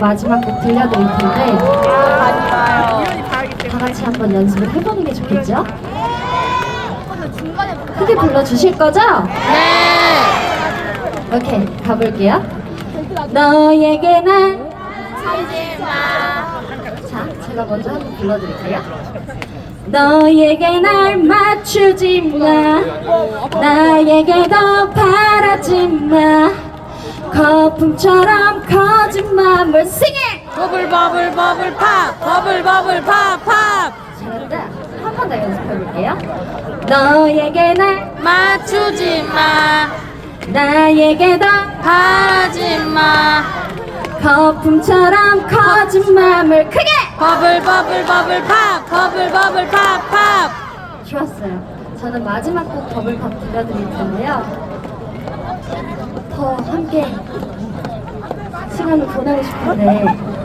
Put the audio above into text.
마지막 곡 들려드릴 텐데 다 같이 한번 연습을 해보는 게 좋겠죠? 크게 불러주실 거죠? 네. 오케이 가볼게요 너에게 난 자, 제가 먼저 한번 불러드릴게요. 너에게 날 맞추지 마. 나에게 더 바라지 마. 거품처럼 커진 마음을 sing it! 버블 버블 버블 팝 버블 버블 팝 팝. 잘한다. 한 번 더 연습해볼게요. 너에게 날, 맞추지 마. 나에게 더 바라지 마. 거품처럼 마음을 크게! 버블 버블 버블 팝 버블 버블 팝 팝. 좋았어요. 저는 마지막 곡 버블팝 들려드릴 텐데요. 더 함께 시간을 보내고 싶은데